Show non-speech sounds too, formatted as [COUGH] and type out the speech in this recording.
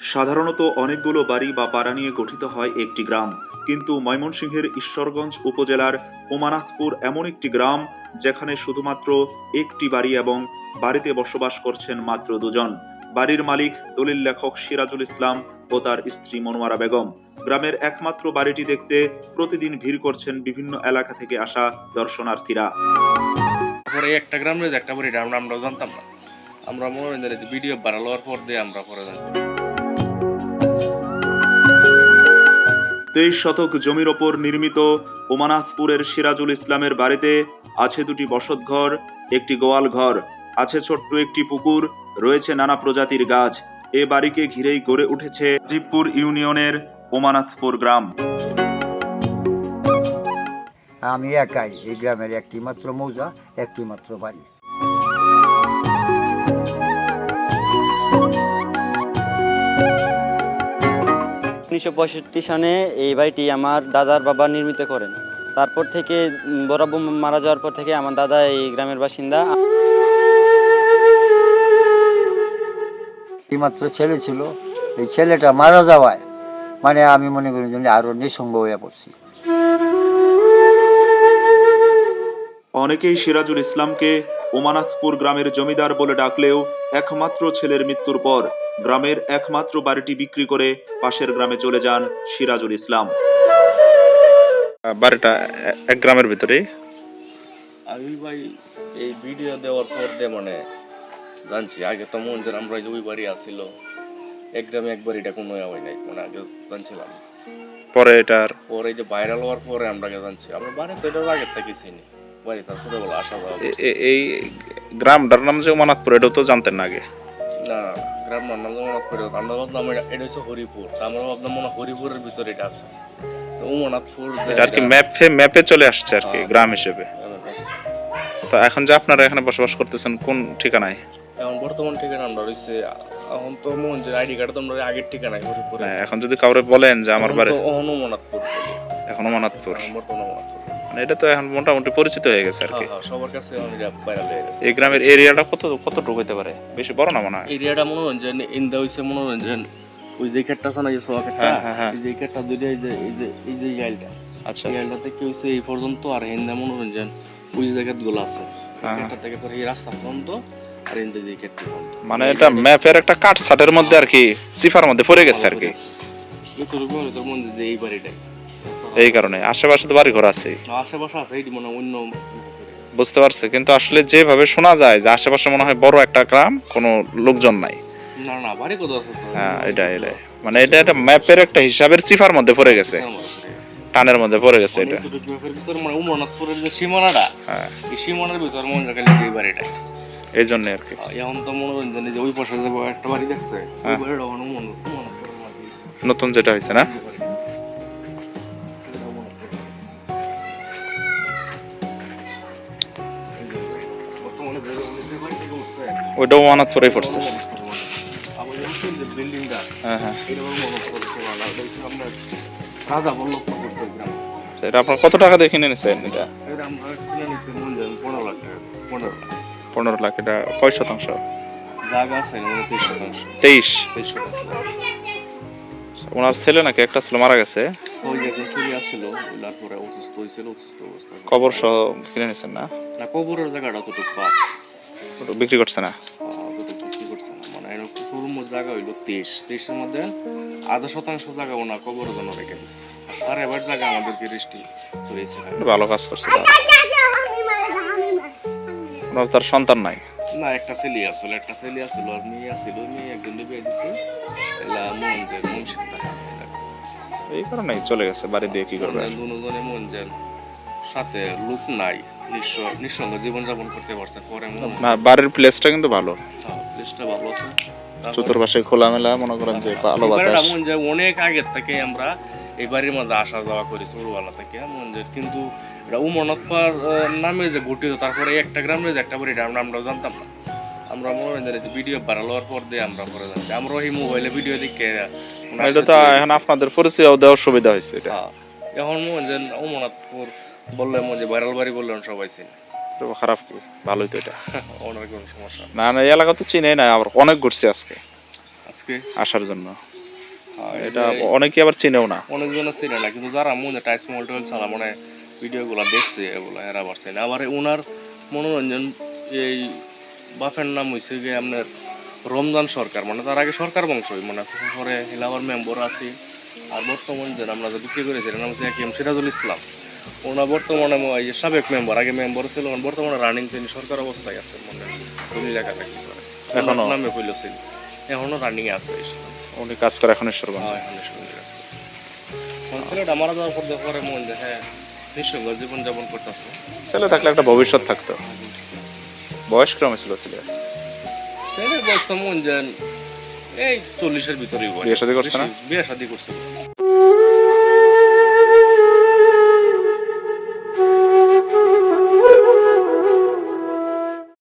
সাধারণত অনেকগুলো বাড়ি বা পাড়া নিয়ে গঠিত হয় একটি গ্রাম। কিন্তু ময়মনসিংহের ঈশ্বরগঞ্জ উপজেলার ওমানাথপুর এমন একটি গ্রাম, যেখানে শুধুমাত্র একটি বাড়ি এবং বাড়িতে বসবাস করছেন মাত্র দুজন। বাড়ির মালিক দলিল লেখক সিরাজুল ইসলাম ও তার স্ত্রী মনোয়ারা বেগম। গ্রামের একমাত্র বাড়িটি দেখতে প্রতিদিন ভিড় করছেন বিভিন্ন এলাকা থেকে আসা দর্শনার্থীরা। পরে একটা গ্রামের একটা বাড়ি আমরা জানতাম না। আমরা মনে হয় যে ভিডিও বাড়ালোর পর দিয়ে আমরা পরে জানতাম। তেইশ শতক জমির ওপর নির্মিত ওমানাথপুরের সিরাজুল ইসলামের বাড়িতে আছে দুটি বসতঘর, একটি গোয়াল ঘর, আছে ছোট্ট একটি পুকুর, রয়েছে নানা প্রজাতির গাছ। এ বাড়িকে ঘিরেই গড়ে উঠেছে জীবপুর ইউনিয়নের ওমানাথপুর গ্রাম। আমি একাই এই গ্রামের একটি মাত্র মৌজা একটি মাত্র বাড়ি। উনিশশো পঁয়ষট্টি সনে এই বাড়িটি আমার দাদার বাবা নির্মিত করেন। তারপর থেকে আব্বু মারা যাওয়ার পর থেকে আমার দাদা এই গ্রামের বাসিন্দা। মাত্র ছেলে ছিল। এই ছেলেটা মারা যাওয়ায় মানে আমি মনে করি যে আরও নিঃসঙ্গ হয়ে পড়ছি। অনেকেই সিরাজুল ইসলামকে ওমানাথপুর গ্রামের জমিদার বলে ডাকলেও একমাত্র ছেলের মৃত্যুর পর গ্রামের একমাত্র বাড়িটি বিক্রি করে পাশের গ্রামে চলে যান সিরাজুল ইসলাম। বাড়িটা এক গ্রামের ভিতরে আমি ভাই এই ভিডিও দেওয়ার পর দিয়ে মানে জানছি আগে তো মন যে আমরা যে ওই বাড়ি আসছিল এক গ্রামে এক বাড়িটা কোনো হয় নাই মানে আগে জানছিলাম। পরে এটার পরে এই যে ভাইরাল হওয়ার পরে আমরা জানছি আমরা বাড়ি তো এটার আগে থেকে চিনি বাড়ি তার ছোটবেলা আসা যাওয়া করছি। এ- এই গ্রামটার নাম যে উমানাথপুর এটাও তো জানতেন না আগে। না গ্রাম নাম মনে করে আমরা ভাবলাম এটা হচ্ছে হরিপুর। তা আমরা ভাবলাম মনে হরিপুরের ভিতরে এটা আছে। তো উমনাথপুর আর কি ম্যাপে ম্যাপে চলে আসছে আর কি হ্যাঁ। গ্রাম হিসেবে। তো এখন যে আপনারা এখানে বসবাস করতেছেন কোন ঠিকানায়? এখন বর্তমান ঠিকানা আমরা রয়েছে এখন তো মন যে আইডি কার্ড তো আমরা আগের ঠিকানায় হরিপুরে। হ্যাঁ, এখন যদি কাউরে বলেন যে আমার বাড়ি এখন উমনাথপুর এখন উমানাথপুর। বর্তমান উমনাথপুর। মানে এটা তো এখন মোটামুটি পরিচিত হয়ে গেছে আর কি। হ্যাঁ হ্যাঁ সবার কাছে ভাইরাল হয়ে গেছে। এই গ্রামের এরিয়াটা কত কতটুকু হইতে পারে? বেশি বড় না মনে হয়? এরিয়াটা মনোরঞ্জন ইন্দা হইছে মনোরঞ্জন ওই যে ক্ষেতটা আছে না যে সোয়া ক্ষেতটা হ্যাঁ। এই যে ক্ষেতটা দুইটা এই যে এই যে এই যে গাইলটা আচ্ছা। গাইলটা থেকে হইছে এই পর্যন্ত আর হিন্দা মনোরঞ্জন ওই যে জায়গা গুলো আছে। ক্ষেতটা থেকে করে এই রাস্তা পর্যন্ত আর হিন্দা যে ক্ষেতটা মানে এটা ম্যাপের একটা কাট সাটের মধ্যে আর কি সিফার মধ্যে পড়ে গেছে আর কি। এতটুকু হলে তোর মনে যে এই বাড়িটাই। এই কারণে। আশেপাশে তো বাড়ি ঘর আছে আশেপাশে আছে এইটি মনে অন্য বুঝতে পারছে কিন্তু আসলে যেভাবে শোনা যায় যে আশেপাশে মনে হয় বড় একটা গ্রাম কোনো লোকজন নাই। না না বাড়ি কত আছে হ্যাঁ এটা মানে এটা একটা ম্যাপের একটা হিসাবের চিফার মধ্যে পড়ে গেছে। টানের মধ্যে পড়ে গেছে এটা। মানে উমরনাথপুরের যে সীমানাটা হ্যাঁ। এই সীমানার ভিতর মনে রাখলে এই এই জন্য আর কি। এখন তো মনোরঞ্জন যে ওই পাশে যাব একটা বাড়ি দেখছে ওই হ্যাঁ। বাড়িটা। নতুন যেটা হয়েছে না? উমরনাথপুরের সীমানা। এটা হচ্ছে আপনার কত টাকা দিয়ে কিনে নিছেন এটা? পনেরো লাখ, এটা কয় শতাংশ? তেইশ। ওনার ছেলে নাকি একটা ছিল মারা গেছে। কবর সহ কিনে নিছেন না? না, কবরের জায়গাটা অতটুকু পাপ ওটা বিক্রি করছে না? অতটুকু করছে না। মানে জায়গা হইল তেইশ তেইশের মধ্যে আধা শতাংশ জায়গা ওনা কবরের জন্য রেখে আর এবার জায়গা আমাদেরকে রেস্টি করেছে ভালো কাজ করছে ওনার তার সন্তান নাই। না একটা ছেলে একটা ছেলে আর মেয়ে একজন বিয়ে দিছে এলা মন যে মন এই কারণে চলে গেছে বাড়ি দিয়ে কি করবে? দুজনে মন যেন সাথে লোক নাই। নিঃস্ব নিঃসঙ্গ জীবন যাপন করতে পারছে পরে বাড়ির প্লেসটা কিন্তু ভালো। হ্যাঁ, চেষ্টা ভালো আছে। চতুর্পাশে খোলামেলা মনে করেন যে ভালো বাতাস। যে অনেক আগের থেকে আমরা এই বাড়ির মধ্যে আসা যাওয়া করি ছোটবেলা থেকে। যে কিন্তু এটা উমরনাথপার নামে যে গঠিত তারপরে একটা গ্রামে যে একটা বাড়ি আমরা জানতাম না। আমরা মনে হয় যে ভিডিও বাড়ালোর পর দিয়ে আমরা পরে জানছি। আমরা এই মোবাইলে ভিডিও দেখে এটা তো এখন আপনাদের পরিচয় দেওয়ার সুবিধা হয়েছে এটা। হ্যাঁ। এখন মনে হয় যে উমরনাথপুর বললে মনে যে ভাইরাল বাড়ি বললেন সবাই চিনে। তো খারাপ কি? ভালোই তো এটা। [LAUGHS] ওনার কোনো সমস্যা। না না এই এলাকা তো চিনে না আবার অনেক ঘুরছি আজকে। আজকে? আসার জন্য। হ্যাঁ, এটা অনেকে আবার চিনেও না। অনেকজন ছিল না কিন্তু যারা মনে টাইস মোবাইল টোবাইল চালা মানে ভিডিওগুলো দেখছে এগুলো এরা পারছে না আবার ওনার মনোরঞ্জন এই বাপের নাম হয়েছে গিয়ে আপনার রমজান সরকার। মানে তার আগে সরকার বংশই মানে পরে হিলাবার মেম্বার আছে। আর বর্তমানে যে আমরা যে বিক্রি করেছি এর নাম হচ্ছে এম সিরাজুল ইসলাম। ওনার বর্তমানে যে সাবেক মেম্বার আগে মেম্বার ছিল এখন বর্তমানে রানিং তিনি সরকার অবস্থায় আছে মানে করে এখনও? নামে ছিল। এখনও রানিং আছে উনি কাজ করে এখন ঈশ্বরগঞ্জ? হয়, হয়, ছেলেটা মারা যাওয়ার পর মন যে হ্যাঁ নিঃসঙ্গ জীবন যাপন করতেছে। ছেলে থাকলে একটা ভবিষ্যৎ থাকতো। বয়স ক্রমে ছিল ছেলে? ছেলের বয়স তো মন যান এই চল্লিশের ভিতরেই বিয়ে শাদী করছে না? বিয়ে শাদী করছে।